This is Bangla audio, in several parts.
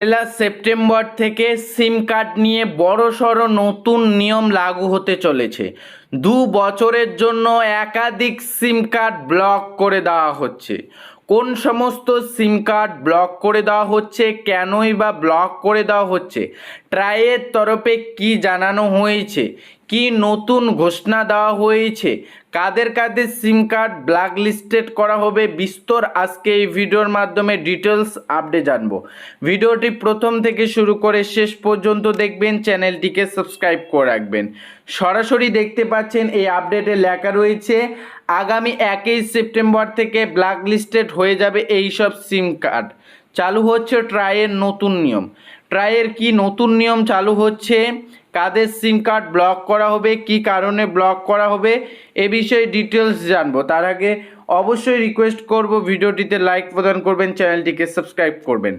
পয়লা সেপ্টেম্বর থেকে সিম কার্ড নিয়ে বড়সড় নতুন নিয়ম লাগু হতে চলেছে। দু বছরের জন্য একাধিক সিম কার্ড ব্লক করে দেওয়া হচ্ছে। কোন সমস্ত সিম কার্ড ব্লক করে দেওয়া হচ্ছে? কেনই বা ব্লক করে দেওয়া হচ্ছে? ট্রাইয়ের তরফে কি জানানো হয়েছে? কি নতুন ঘোষণা দেওয়া হয়েছে? কাদের কাদের সিম কার্ড ব্ল্যাক লিস্টেড করা হবে? বিস্তর আজকে এই ভিডিওর মাধ্যমে ডিটেলস আপডেট জানব। ভিডিওটি প্রথম থেকে শুরু করে শেষ পর্যন্ত দেখবেন, চ্যানেলটিকে সাবস্ক্রাইব করে রাখবেন। সরাসরি দেখতে পাচ্ছেন, এই আপডেটে লেখা রয়েছে আগামী একই সেপ্টেম্বর থেকে ব্ল্যাক লিস্টেড হয়ে যাবে এই সব সিম কার্ড। চালু হচ্ছে ট্রাইয়ের নতুন নিয়ম। ট্রাইয়ের কি নতুন নিয়ম চালু হচ্ছে? কাদের সিম কার্ড ব্লক করা হবে? কি কারণে ব্লক করা হবে? এ বিষয়ে ডিটেলস জানব। তার আগে অবশ্যই রিকোয়েস্ট করব, ভিডিওটিতে লাইক প্রদান করবেন চ্যানেলটিকে সাবস্ক্রাইব করবেন।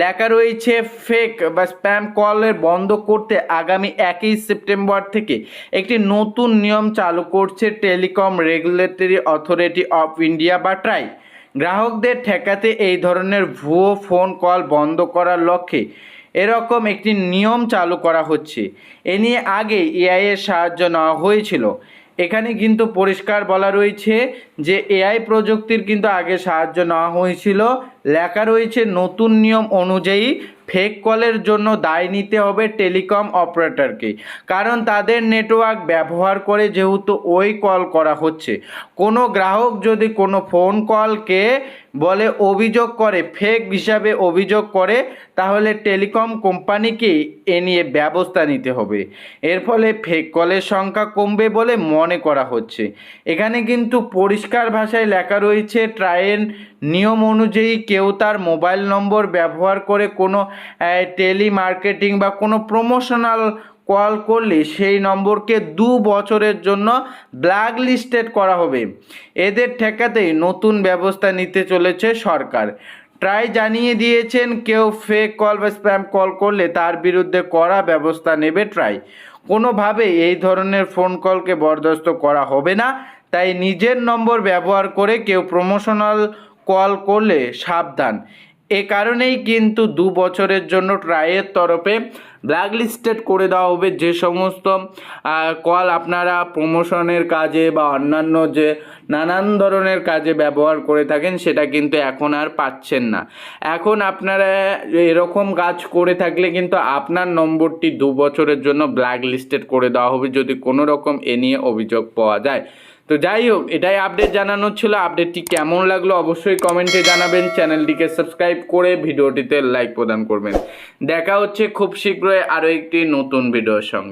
লেখা রয়েছে ফেক বা স্প্যাম কলের বন্ধ করতে আগামী একই সেপ্টেম্বর থেকে একটি নতুন নিয়ম চালু করছে Telecom Regulatory Authority of India বা ট্রাই গ্রাহকদের ঠেকাতে এই ধরনের ভুয়ো ফোন কল বন্ধ করার লক্ষ্যে এরকম একটি নিয়ম চালু করা হচ্ছে। এ নিয়ে আগে এআই এর সাহায্য নেওয়া হয়েছিল। এখানে কিন্তু পরিষ্কার বলা রয়েছে যে এআই প্রযুক্তির কিন্তু আগে সাহায্য নেওয়া হয়েছিল। লেখা রয়েছে, নতুন নিয়ম অনুযায়ী ফেক কলের জন্য দায় নিতে হবে টেলিকম অপারেটরকে। কারণ তাদের নেটওয়ার্ক ব্যবহার করে যেহেতু ওই কল করা হচ্ছে। কোনো গ্রাহক যদি কোনো ফোন কলকে বলে অভিযোগ করে ফেক হিসাবে অভিযোগ করে, তাহলে টেলিকম কোম্পানিকে এ নিয়ে ব্যবস্থা নিতে হবে। এর ফলে ফেক কলের সংখ্যা কমবে বলে মনে করা হচ্ছে। এখানে কিন্তু পরিষ্কার ভাষায় লেখা রয়েছে, ট্রায়ের নিয়ম অনুযায়ী কেউ তার মোবাইল নম্বর ব্যবহার করে কোনো টেলিমার্কেটিং বা কোনো প্রমোশনাল কল করলে সেই নম্বরকে দু বছরের জন্য ব্ল্যাক লিস্টেড করা হবে। এদের ঠেকাতেই নতুন ব্যবস্থা নিতে চলেছে সরকার। ট্রাই জানিয়ে দিয়েছেন, কেউ ফেক কল বা স্প্যাম কল করলে তার বিরুদ্ধে কড়া ব্যবস্থা নেবে ট্রাই কোনোভাবে এই ধরনের ফোন কলকে বরদাস্ত করা হবে না। তাই নিজের নম্বর ব্যবহার করে কেউ প্রমোশনাল কল করলে সাবধান। এ কারণেই কিন্তু দু বছরের জন্য ট্রাইয়ের তরফে ব্ল্যাক লিস্টেড করে দেওয়া হবে যে সমস্ত কল আপনারা প্রমোশনের কাজে বা অন্যান্য যে নানান ধরনের কাজে ব্যবহার করে থাকেন, সেটা কিন্তু এখন আর পাচ্ছেন না। এখন আপনারা এরকম কাজ করে থাকলে কিন্তু আপনার নম্বরটি দু বছরের জন্য ব্ল্যাক লিস্টেড করে দেওয়া হবে যদি কোনো রকম এ নিয়ে অভিযোগ পাওয়া যায়। তো যাই হোক, এটাই আপডেট জানানোর ছিল। আপডেটটি কেমন লাগল অবশ্যই কমেন্টে জানাবেন। চ্যানেলটিকে সাবস্ক্রাইব করে ভিডিওটিতে লাইক প্রদান করবেন। দেখা হচ্ছে খুব শীঘ্রই আরও একটি নতুন ভিডিওর সঙ্গে।